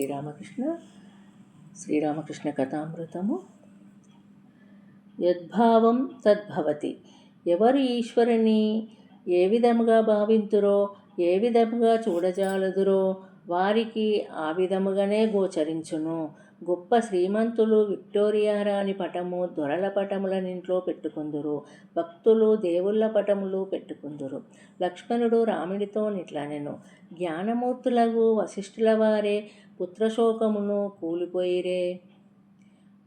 శ్రీరామకృష్ణ శ్రీరామకృష్ణ కథామృతము. యద్భావం తద్భవతి. ఎవరు ఈశ్వరుని ఏ విధముగా భావింతురో ఏ విధముగా చూడజాలదురో వారికి ఆ విధముగానే గోచరించును. గొప్ప శ్రీమంతులు విక్టోరియా రాణి పటము దొరల పటములనింట్లో పెట్టుకుందురు. భక్తులు దేవుళ్ళ పటములు పెట్టుకుందురు. లక్ష్మణుడు రాముడితో నిట్లనెను. జ్ఞానమూర్తులకు వశిష్ఠుల వారే పుత్రశోకమును కూలిపోయిరే.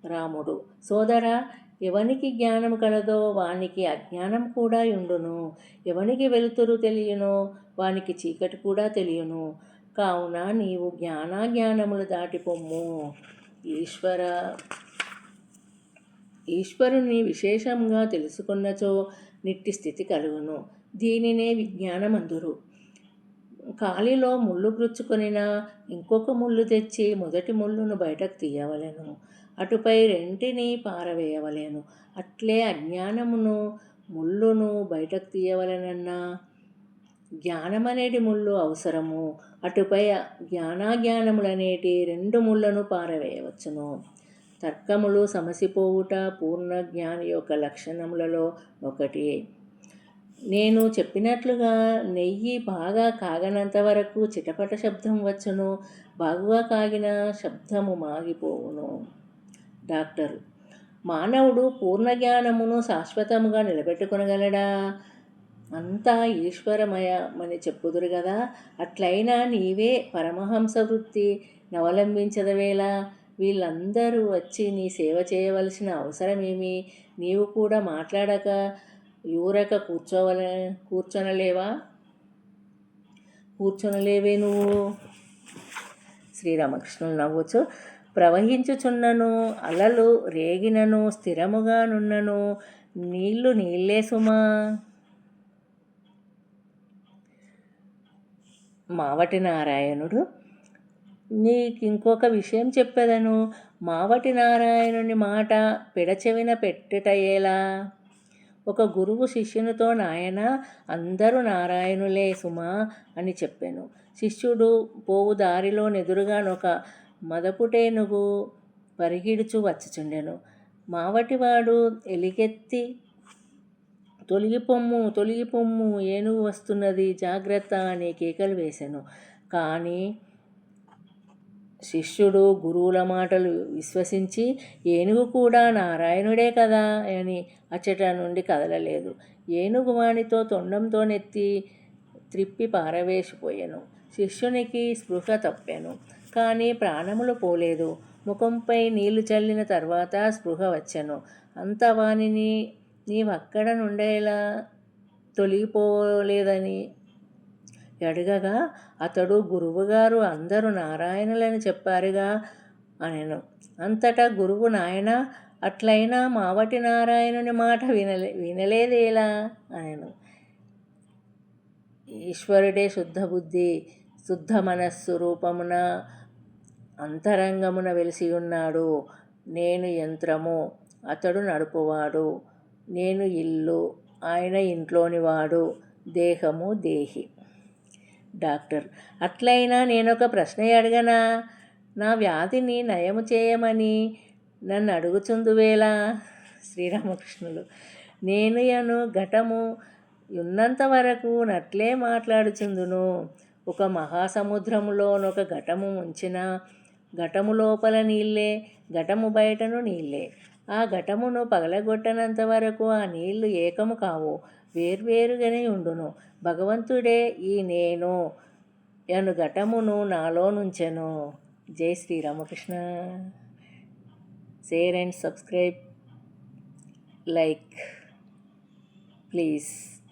రాముడు సోదర ఎవనికి జ్ఞానం కలదో వానికి అజ్ఞానం కూడా ఉండును ఎవనికి వెలుతురు తెలియనో వానికి చీకటి కూడా తెలియను. కావున నీవు జ్ఞానాజ్ఞానములు దాటిపోమ్ము. ఈశ్వర. ఈశ్వరుని విశేషంగా తెలుసుకున్నచో నిట్టి స్థితి కలుగును. దీనినే విజ్ఞానమందురు. కాలిలో ముళ్ళు గుచ్చుకొనిన ఇంకొక ముళ్ళు తెచ్చి మొదటి ముళ్ళును బయటకు తీయవలెను. అటుపై రెంటిని పారవేయవలేను. అట్లే అజ్ఞానమును ముళ్ళును బయటకు తీయవలెనన్నా. జ్ఞానమనేటి ముళ్ళు అవసరము. అటుపై జ్ఞానాజ్ఞానములనేటి రెండు ముళ్ళను పారవేయవచ్చును. తర్కములు సమసిపోవుట పూర్ణ జ్ఞాని యొక్క లక్షణములలో ఒకటి. నేను చెప్పినట్లుగా నెయ్యి బాగా కాగనంత వరకు చిటపట శబ్దం వచ్చును బాగుగా కాగిన శబ్దము మాగిపోవును. డాక్టర్ మానవుడు పూర్ణ జ్ఞానమును శాశ్వతముగా నిలబెట్టుకునగలడా? అంతా ఈశ్వరమయమని చెప్పుదురు కదా అట్లయినా నీవే పరమహంస వృత్తి నవలంబించదవేలా వీళ్ళందరూ వచ్చి నీ సేవ చేయవలసిన అవసరమేమి? నీవు కూడా మాట్లాడక యూరక కూర్చోవల కూర్చొనలేవా? కూర్చొనలేవే నువ్వు? శ్రీరామకృష్ణులు నవ్వచ్చు ప్రవహించుచున్నను అలలు రేగినను స్థిరముగా నున్నను. నీళ్ళు నీళ్ళే సుమా. మావటి నారాయణుడు. నీకు ఇంకొక విషయం చెప్పేదను. మావటి నారాయణుని మాట పిడచెవిన పెట్టుటయ్యేలా? ఒక గురువు శిష్యునితో నాయన అందరూ నారాయణులే సుమా అని చెప్పాను. శిష్యుడు పోవు దారిలో నెదురుగానొక మదపుటేనుగు పరిగిడుచు వచ్చుచుండెను. మావటివాడు ఎలిగెత్తి తొలగిపొమ్ము తొలగిపొమ్ము ఏనుగు వస్తున్నది? జాగ్రత్త అని కేకలు వేశాను. కానీ శిష్యుడు గురువుల మాటలు విశ్వసించి ఏనుగు కూడా నారాయణుడే కదా అని అచ్చట నుండి కదలలేదు. ఏనుగు వానితో తొండంతో నెత్తి త్రిప్పి పారవేసిపోయాను. శిష్యునికి స్పృహ తప్పాను. కానీ ప్రాణములు పోలేదు. ముఖంపై నీళ్ళు చల్లిన తర్వాత స్పృహ వచ్చాను. అంత వానిని నీవక్కడ నుండేలా తొలగిపోలేదని? అడగగా అతడు గురువుగారు అందరూ నారాయణులని చెప్పారుగా అనెను. అంతటా గురువు నాయన అట్లయినా మావటి నారాయణుని మాట వినలే వినలేదేలా అనెను. ఈశ్వరుడే శుద్ధ బుద్ధి శుద్ధ మనస్సు రూపమున అంతరంగమున వెలిసి ఉన్నాడు నేను యంత్రము అతడు నడుపువాడు. నేను ఇల్లు ఆయన ఇంట్లోని వాడు దేహము దేహి. డాక్టర్ అట్లయినా నేను ఒక ప్రశ్న అడగనా? నా వ్యాధిని నయము చేయమని నన్ను అడుగుచుందువేలా శ్రీరామకృష్ణులు నేను యను ఘటము ఉన్నంత వరకు నట్లే మాట్లాడుచుందును. ఒక మహాసముద్రములోనొక ఘటము ఉంచిన ఘటము లోపల నీళ్ళే ఘటము బయటను నీళ్ళే. ఆ ఘటమును పగలగొట్టనంత వరకు ఆ నీళ్ళు ఏకము కావు వేర్వేరుగానే ఉండును. భగవంతుడే ఈ నేను అను ఘటమును నాలో నుంచెను. జై Sri Ramakrishna. Share and subscribe. Like. Please.